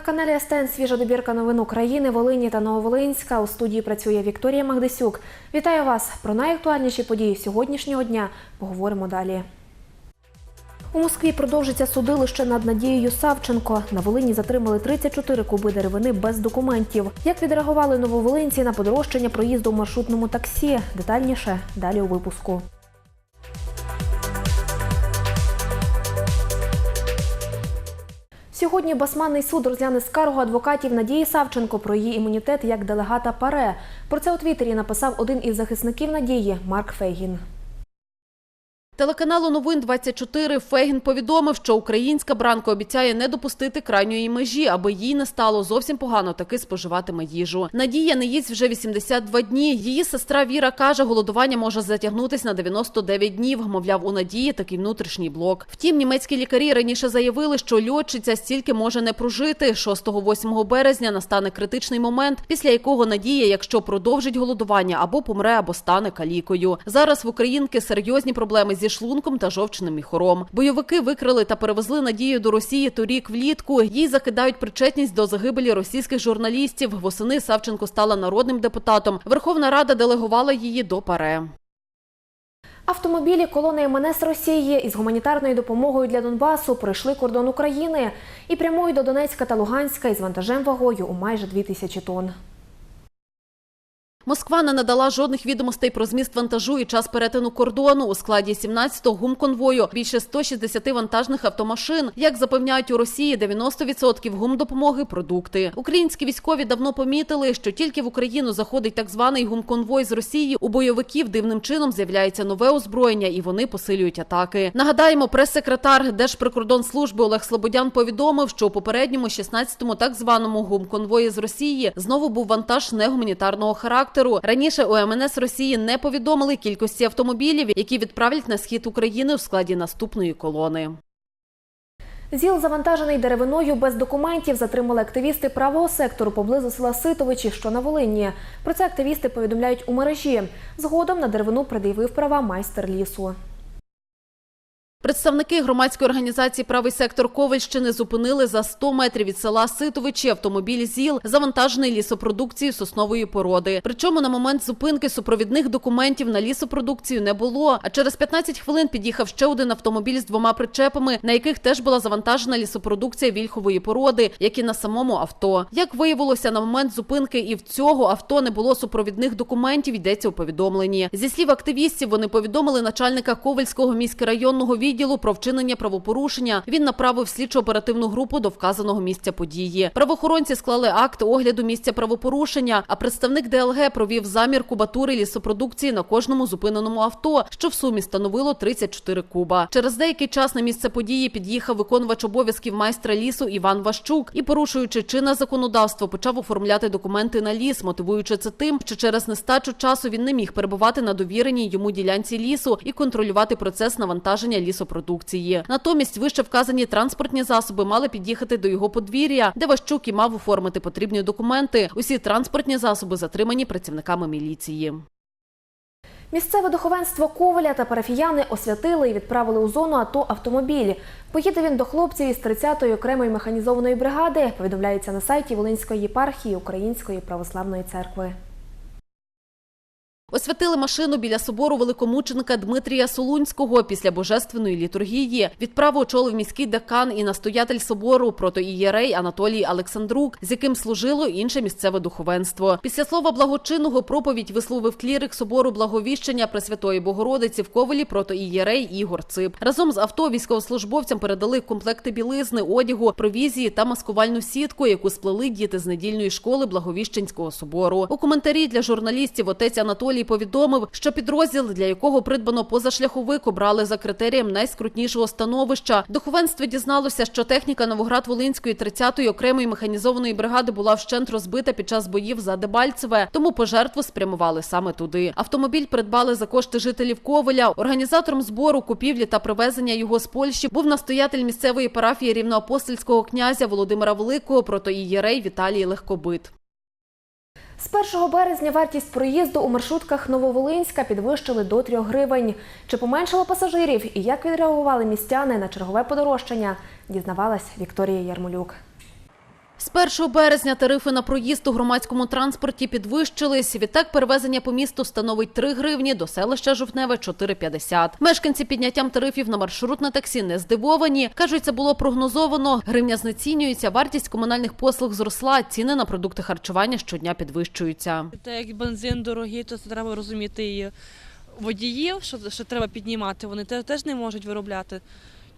На каналі СТН свіжа добірка новин України, Волині та Нововолинська. У студії працює Вікторія Магдисюк. Вітаю вас! Про найактуальніші події сьогоднішнього дня поговоримо далі. У Москві продовжиться судилище над Надією Савченко. На Волині затримали 34 куби деревини без документів. Як відреагували нововолинці на подорожчання проїзду в маршрутному таксі? Детальніше далі у випуску. Сьогодні Басманний суд розгляне скаргу адвокатів Надії Савченко про її імунітет як делегата ПАРЕ. Про це у Твіттері написав один із захисників Надії Марк Фейгін. Телеканалу Новин 24 Фегін повідомив, що українська бранка обіцяє не допустити крайньої межі, аби їй не стало зовсім погано таки споживатиме їжу. Надія не їсть вже 82 дні. Її сестра Віра каже, голодування може затягнутися на 99 днів. Мовляв, у Надії такий внутрішній блок. Втім, німецькі лікарі раніше заявили, що льотчиця стільки може не прожити. 6-8 березня настане критичний момент, після якого Надія, якщо продовжить голодування, або помре, або стане калікою. Зараз в українки серйозні проблеми зі шлунком та жовчним міхором. Бойовики викрили та перевезли Надію до Росії торік влітку. Їй закидають причетність до загибелі російських журналістів. Восени Савченко стала народним депутатом. Верховна Рада делегувала її до ПАРЕ. Автомобілі колони МНС Росії із гуманітарною допомогою для Донбасу пройшли кордон України і прямують до Донецька та Луганська із вантажем вагою у майже 2 тисячі тонн. Москва не надала жодних відомостей про зміст вантажу і час перетину кордону у складі 17-го гумконвою більше 160 вантажних автомашин. Як запевняють у Росії, 90% гумдопомоги – продукти. Українські військові давно помітили, що тільки в Україну заходить так званий гумконвой з Росії. У бойовиків дивним чином з'являється нове озброєння, і вони посилюють атаки. Нагадаємо, прес-секретар Держприкордонслужби Олег Слободян повідомив, що у попередньому 16-му так званому гумконвої з Росії знову був вантаж негуманітарного характеру. Раніше у МНС Росії не повідомили кількості автомобілів, які відправлять на схід України в складі наступної колони. ЗІЛ, завантажений деревиною без документів, затримали активісти правого сектору поблизу села Ситовичі, що на Волині. Про це активісти повідомляють у мережі. Згодом на деревину пред'явив права майстер лісу. Представники громадської організації Правий сектор Ковальщини зупинили за 100 метрів від села Ситовичі автомобіль ЗІЛ, завантажений лісопродукцією соснової породи. Причому на момент зупинки супровідних документів на лісопродукцію не було. А через 15 хвилин під'їхав ще один автомобіль з двома причепами, на яких теж була завантажена лісопродукція вільхової породи, як і на самому авто. Як виявилося, на момент зупинки і в цього авто не було супровідних документів. Йдеться у повідомленні. Зі слів активістів, вони повідомили начальника Ковальського міськрайонного відділу про вчинення правопорушення. Він направив слідчо-оперативну групу до вказаного місця події. Правоохоронці склали акт огляду місця правопорушення, а представник ДЛГ провів замір кубатури лісопродукції на кожному зупиненому авто, що в сумі становило 34 куба. Через деякий час на місце події під'їхав виконувач обов'язків майстра лісу Іван Ващук і, порушуючи чинне законодавство, почав оформляти документи на ліс, мотивуючи це тим, що через нестачу часу він не міг перебувати на довіреній йому ділянці лісу і контролювати процес навантаження лісопродукції. Натомість вище вказані транспортні засоби мали під'їхати до його подвір'я, де Ващук і мав оформити потрібні документи. Усі транспортні засоби затримані працівниками міліції. Місцеве духовенство Коваля та парафіяни освятили і відправили у зону АТО автомобіль. Поїде він до хлопців із 30-ї окремої механізованої бригади, повідомляється на сайті Волинської єпархії Української православної церкви. Освятили машину біля собору великомученика Дмитрія Солунського після божественної літургії. Відправу очолив міський декан і настоятель собору протоієрей Анатолій Олександрук, з яким служило інше місцеве духовенство. Після слова благочинного проповідь висловив клірик собору благовіщення Пресвятої Богородиці в Ковелі протоієрей Ігор Цип. Разом з авто військовослужбовцям передали комплекти білизни, одягу, провізії та маскувальну сітку, яку сплели діти з недільної школи Благовіщенського собору. У коментарі для журналістів отець Анатолій повідомив, що підрозділ, для якого придбано позашляховик, обрали за критерієм найскрутнішого становища. Духовенство дізналося, що техніка Новоград-Волинської 30-ї окремої механізованої бригади була вщент розбита під час боїв за Дебальцеве, тому пожертву спрямували саме туди. Автомобіль придбали за кошти жителів Ковеля. Організатором збору, купівлі та привезення його з Польщі був настоятель місцевої парафії рівноапостольського князя Володимира Великого протоієрей Віталій Легкобит. З 1 березня вартість проїзду у маршрутках Нововолинська підвищили до 3 гривень. Чи поменшало пасажирів і як відреагували містяни на чергове подорожчання, дізнавалась Вікторія Ярмолюк. З 1 березня тарифи на проїзд у громадському транспорті підвищились. Відтак перевезення по місту становить 3 гривні, до селища Жовтневе – 4,50. Мешканці підняттям тарифів на маршрутне таксі не здивовані. Кажуть, це було прогнозовано. Гривня знецінюється, вартість комунальних послуг зросла, ціни на продукти харчування щодня підвищуються. Те, як бензин дорогий, то це треба розуміти і водіїв, що, що треба піднімати. Вони те- теж не можуть виробляти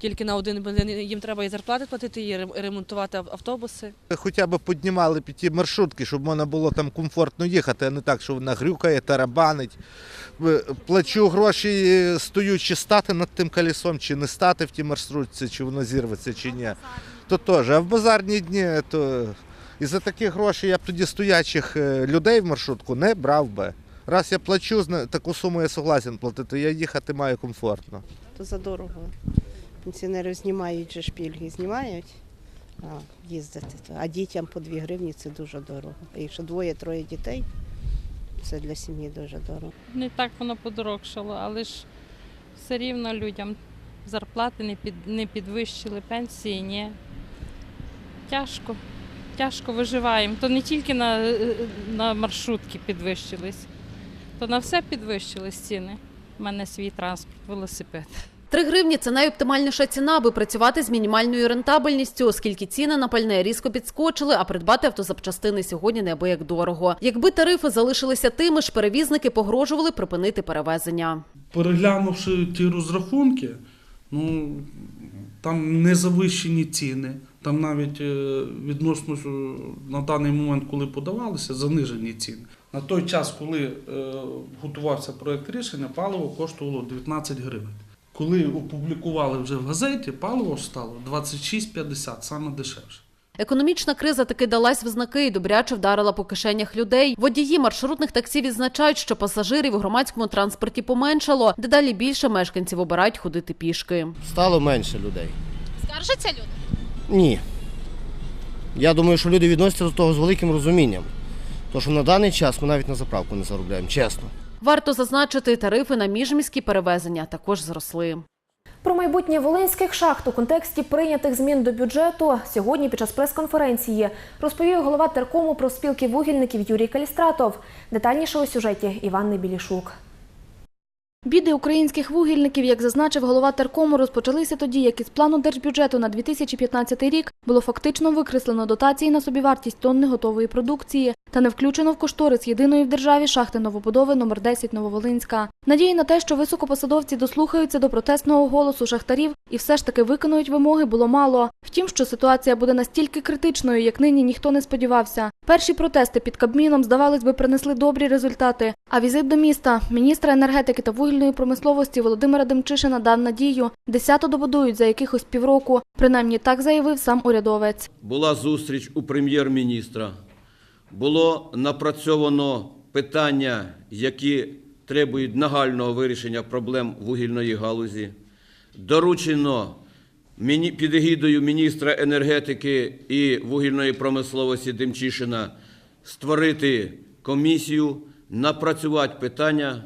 тільки на один бензин. Їм треба і зарплати платити, і ремонтувати автобуси. Хоча б піднімали під ті маршрутки, щоб можна було там комфортно їхати, а не так, що вона грюкає, тарабанить. Е, Плачу гроші, стою, чи стати над тим колесом, чи не стати в тій маршрутці, чи воно зірветься, чи ні. То теж. А в базарні дні, то і за такі гроші я б тоді стоячих е, людей в маршрутку не брав би. Раз я плачу, таку суму я согласен платити, я їхати маю комфортно. то задорого. Пенсіонери знімають же ж пільги, знімають а, їздити. А дітям по 2 гривні це дуже дорого. А якщо двоє-троє дітей, це для сім'ї дуже дорого. Не так воно подорожчало, але ж все рівно людям зарплати не, під, не підвищили, пенсії ні. Тяжко, тяжко виживаємо. То не тільки на, на маршрутки підвищились, то на все підвищились ціни. У мене свій транспорт, велосипед. 3 гривні – це найоптимальніша ціна, аби працювати з мінімальною рентабельністю, оскільки ціни на пальне різко підскочили, а придбати автозапчастини сьогодні неабияк дорого. Якби тарифи залишилися тими ж, перевізники погрожували припинити перевезення. переглянувши ті розрахунки, ну там не завищені ціни. Там навіть е, відносно на даний момент, коли подавалися, занижені ціни. На той час, коли е, готувався проєкт рішення, паливо коштувало 19 гривень. Коли опублікували вже в газеті, паливо стало 26,50, саме дешевше. Економічна криза таки далась в знаки і добряче вдарила по кишенях людей. Водії маршрутних таксі відзначають, що пасажирів у громадському транспорті поменшало. Дедалі більше мешканців обирають ходити пішки. Стало менше людей. Скаржаться люди? Ні. Я думаю, що люди відносяться до того з великим розумінням. Тому що на даний час ми навіть на заправку не заробляємо, чесно. Варто зазначити, тарифи на міжміські перевезення також зросли. Про майбутнє волинських шахт у контексті прийнятих змін до бюджету сьогодні під час прес-конференції розповів голова теркому про спілки вугільників Юрій Калістратов. Детальніше у сюжеті Іван Білішук. Біди українських вугільників, як зазначив голова Теркому, розпочалися тоді, як із плану держбюджету на 2015 рік було фактично викреслено дотації на собівартість тонни готової продукції та не включено в кошторис єдиної в державі шахти новобудови номер 10 Нововолинська. Надії на те, що високопосадовці дослухаються до протестного голосу шахтарів і все ж таки виконують вимоги, було мало. Втім, що ситуація буде настільки критичною, як нині ніхто не сподівався. Перші протести під Кабміном, здавалось би, принесли добрі результати. А візит до міста міністра енергетики та вугільної промисловості Володимира Демчишина дав надію. Десято добудують за якихось півроку. Принаймні так заявив сам урядовець. була зустріч у прем'єр-міністра. Було напрацьовано питання, які требують нагального вирішення проблем вугільної галузі. Доручено під егідою міністра енергетики і вугільної промисловості Демчишина створити комісію, напрацювати питання,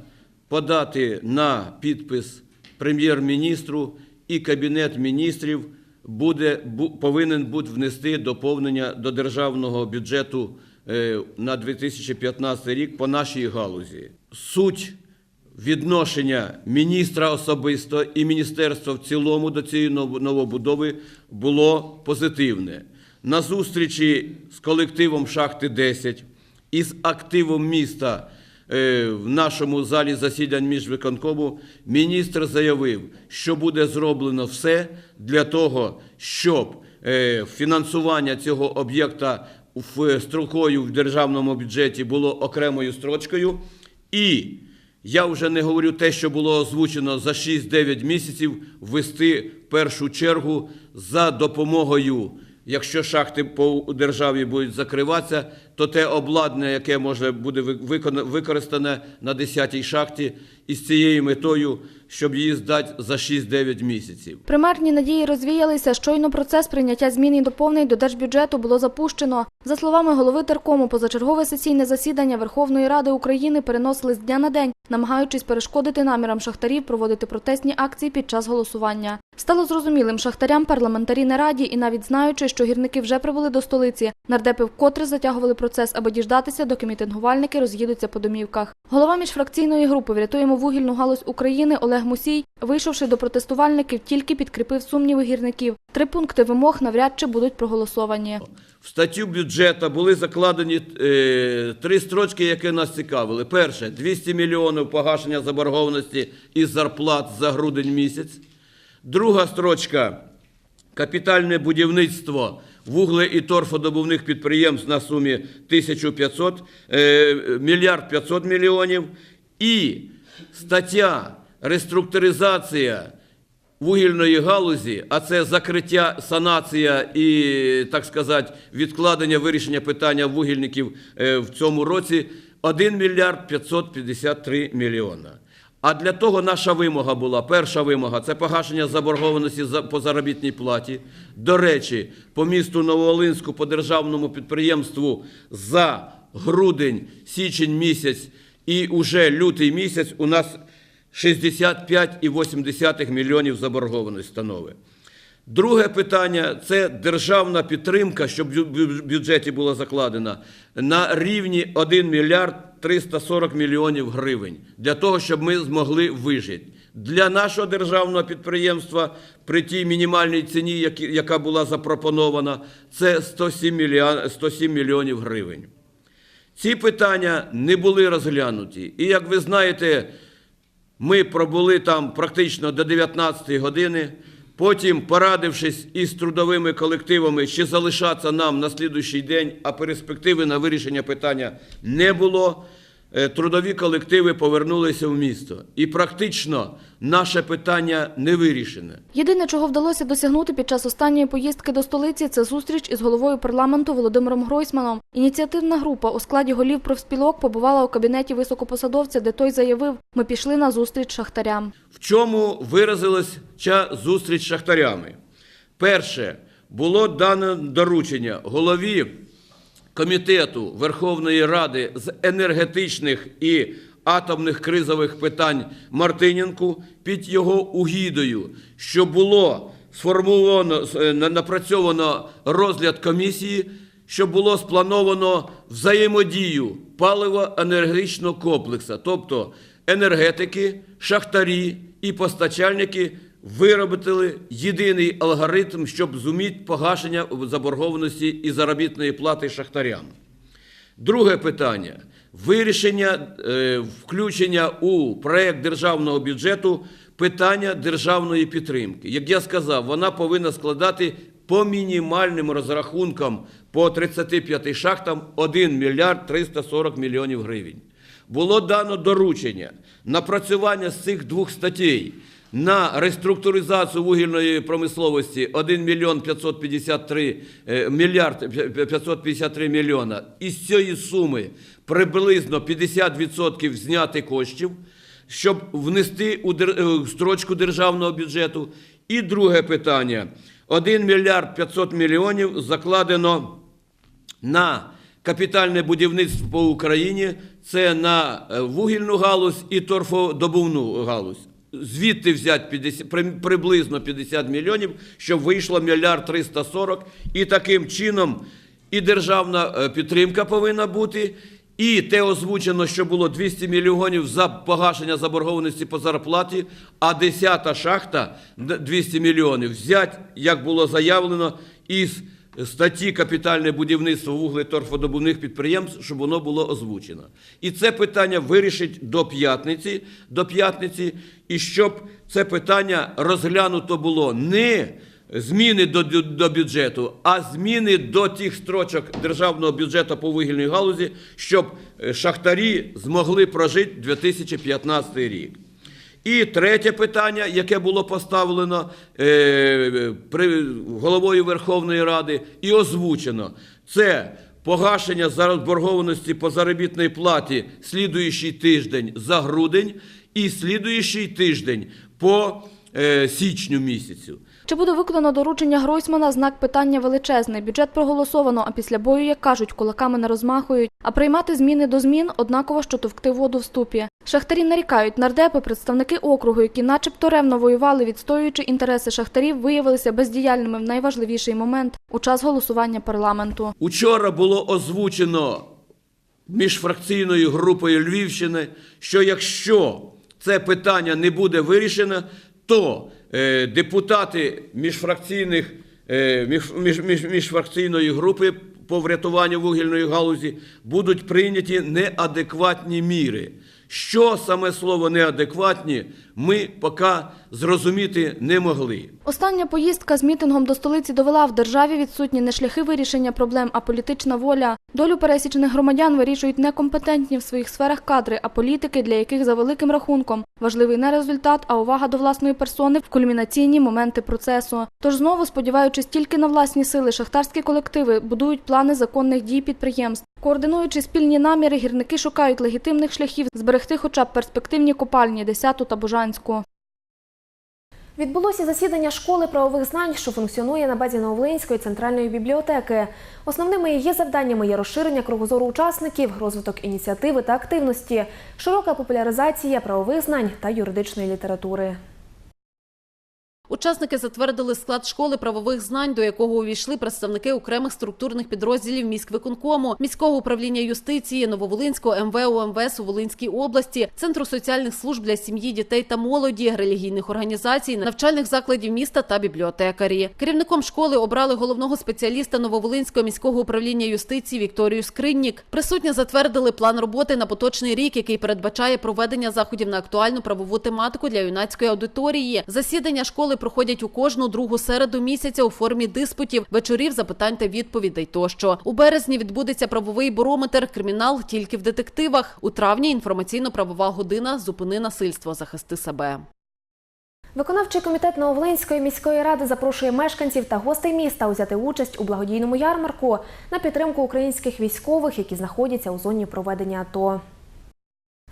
подати на підпис прем'єр-міністру і Кабінет міністрів буде, бу, повинен бути внести доповнення до державного бюджету е, на 2015 рік по нашій галузі. Суть відношення міністра особисто і міністерства в цілому до цієї новобудови було позитивне. На зустрічі з колективом Шахти 10 і з активом міста в нашому залі засідань міжвиконкому міністр заявив, що буде зроблено все для того, щоб е, фінансування цього об'єкта в строкою в державному бюджеті було окремою строчкою. І я вже не говорю те, що було озвучено за 6-9 місяців, ввести першу чергу за допомогою, якщо шахти по державі будуть закриватися, то те обладнання, яке може буде використане на 10-й шахті, із цією метою, щоб її здати за 6-9 місяців. Примарні надії розвіялися. Щойно процес прийняття змін і доповнень до держбюджету було запущено. За словами голови теркому, позачергове сесійне засідання Верховної Ради України переносили з дня на день, намагаючись перешкодити намірам шахтарів проводити протестні акції під час голосування. Стало зрозумілим шахтарям парламентарі не раді і навіть знаючи, що гірники вже прибули до столиці, нардепи вкотре затягували процес, аби діждатися, доки мітингувальники роз'їдуться по домівках. Голова міжфракційної групи «Врятуємо вугільну галузь України Олег Мусій, вийшовши до протестувальників, тільки підкріпив сумніви гірників. Три пункти вимог навряд чи будуть проголосовані. В статтю бюджету були закладені е, три строчки, які нас цікавили. Перше 200 мільйонів погашення заборгованості із зарплат за грудень місяць. Друга строчка капітальне будівництво вугле- і торфодобувних підприємств на сумі 1500, е, мільярд 500 мільйонів. І стаття реструктуризація вугільної галузі, а це закриття, санація і, так сказати, відкладення вирішення питання вугільників е, в цьому році 1 мільярд 553 мільйона. А для того наша вимога була, перша вимога це погашення заборгованості за- по заробітній платі. До речі, по місту Новоолинську, по державному підприємству за грудень, січень місяць і уже лютий місяць у нас 65,8 мільйонів заборгованості становить. Друге питання це державна підтримка, щоб в бюджеті була закладена на рівні 1 мільярд 340 мільйонів гривень для того, щоб ми змогли вижити. Для нашого державного підприємства при тій мінімальній ціні, яка була запропонована, це 107 107 мільйонів гривень. Ці питання не були розглянуті. І як ви знаєте, ми пробули там практично до 19 години. Потім, порадившись із трудовими колективами, чи залишатися нам на слідуючий день, а перспективи на вирішення питання не було, трудові колективи повернулися в місто. І практично наше питання не вирішене. Єдине, чого вдалося досягнути під час останньої поїздки до столиці, це зустріч із головою парламенту Володимиром Гройсманом. Ініціативна група у складі голів профспілок побувала у кабінеті високопосадовця, де той заявив: ми пішли на зустріч шахтарям. В чому виразилась ця зустріч з шахтарями? Перше, було дане доручення голові Комітету Верховної Ради з енергетичних і атомних кризових питань Мартиненку під його угідою, що було сформовано, е, на- напрацьовано розгляд комісії, що було сплановано взаємодію паливо-енергетичного комплексу, тобто енергетики, шахтарі і постачальники виробили єдиний алгоритм, щоб зуміти погашення заборгованості і заробітної плати шахтарям. Друге питання вирішення е, включення у проект державного бюджету питання державної підтримки. Як я сказав, вона повинна складати по мінімальним розрахункам по 35 шахтам 1 мільярд 340 мільйонів гривень. Було дано доручення напрацювання з цих двох статей на реструктуризацію вугільної промисловості 1 мільйон 553 е, мільярд 553 мільйона. Із цієї суми приблизно 50% зняти коштів, щоб внести у е, строчку державного бюджету. І друге питання. 1 мільярд 500 мільйонів закладено на капітальне будівництво по Україні, це на е, вугільну галузь і торфодобувну галузь. Звідти взяти 50, при- приблизно 50 мільйонів, щоб вийшло мільярд 340. І таким чином і державна е, підтримка повинна бути, і те озвучено, що було 200 мільйонів за погашення заборгованості по зарплаті, а 10-та шахта 200 мільйонів взять, як було заявлено, із статті капітальне будівництво вуглеторфодобувних підприємств, щоб воно було озвучено. І це питання вирішить до п'ятниці, до п'ятниці, і щоб це питання розглянуто було не зміни до, до, бюджету, а зміни до тих строчок державного бюджету по вугільній галузі, щоб е, шахтарі змогли прожити 2015 рік. І третє питання, яке було поставлено е, при, головою Верховної Ради і озвучено, це погашення заборгованості по заробітній платі слідуючий тиждень за грудень і слідуючий тиждень по січню місяцю. Чи буде виконано доручення Гройсмана, знак питання величезний. Бюджет проголосовано, а після бою, як кажуть, кулаками не розмахують. А приймати зміни до змін однаково, що товкти воду в ступі. Шахтарі нарікають, нардепи, представники округу, які начебто ревно воювали, відстоюючи інтереси шахтарів, виявилися бездіяльними в найважливіший момент у час голосування парламенту. Учора було озвучено міжфракційною групою Львівщини, що якщо це питання не буде вирішено, то е, депутати міжфракційних, е, між, між, між, міжфракційної групи по врятуванню вугільної галузі будуть прийняті неадекватні міри. Що саме слово неадекватні, ми поки зрозуміти не могли. Остання поїздка з мітингом до столиці довела в державі відсутні не шляхи вирішення проблем, а політична воля. Долю пересічних громадян вирішують некомпетентні в своїх сферах кадри, а політики, для яких за великим рахунком важливий не результат, а увага до власної персони в кульмінаційні моменти процесу. Тож знову, сподіваючись тільки на власні сили, шахтарські колективи будують плани законних дій підприємств. Координуючи спільні наміри, гірники шукають легітимних шляхів зберегти хоча б перспективні копальні 10 та Божанську. Відбулося засідання школи правових знань, що функціонує на базі Новолинської центральної бібліотеки. Основними її завданнями є розширення кругозору учасників, розвиток ініціативи та активності, широка популяризація правових знань та юридичної літератури. Учасники затвердили склад школи правових знань, до якого увійшли представники окремих структурних підрозділів міськвиконкому, міського управління юстиції, Нововолинського МВУ МВС у Волинській області, Центру соціальних служб для сім'ї, дітей та молоді, релігійних організацій, навчальних закладів міста та бібліотекарі. Керівником школи обрали головного спеціаліста Нововолинського міського управління юстиції Вікторію Скриннік. Присутні затвердили план роботи на поточний рік, який передбачає проведення заходів на актуальну правову тематику для юнацької аудиторії. Засідання школи проходять у кожну другу середу місяця у формі диспутів, вечорів, запитань та відповідей. Тощо у березні відбудеться правовий барометр, кримінал тільки в детективах. У травні інформаційно-правова година зупини насильство, захисти себе. Виконавчий комітет Нововолинської міської ради запрошує мешканців та гостей міста взяти участь у благодійному ярмарку на підтримку українських військових, які знаходяться у зоні проведення АТО.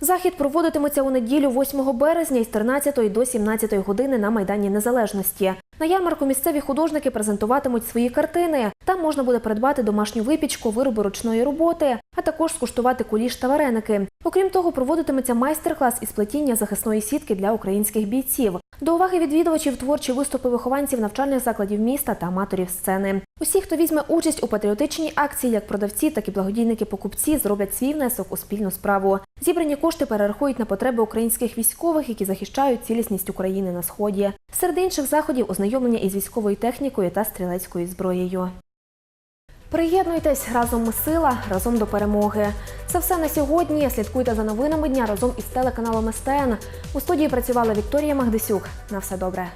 Захід проводитиметься у неділю 8 березня із 13 до 17 години на Майдані Незалежності. На ярмарку місцеві художники презентуватимуть свої картини. Там можна буде придбати домашню випічку, вироби ручної роботи, а також скуштувати куліш та вареники. Окрім того, проводитиметься майстер-клас із плетіння захисної сітки для українських бійців. До уваги відвідувачів творчі виступи вихованців навчальних закладів міста та аматорів сцени. Усі, хто візьме участь у патріотичній акції, як продавці, так і благодійники-покупці, зроблять свій внесок у спільну справу. Зібрані кошти перерахують на потреби українських військових, які захищають цілісність України на сході. Серед інших заходів ознайомлення із військовою технікою та стрілецькою зброєю. Приєднуйтесь разом ми сила, разом до перемоги. Це все на сьогодні. Слідкуйте за новинами дня разом із телеканалом СТН. У студії працювала Вікторія Магдисюк. На все добре.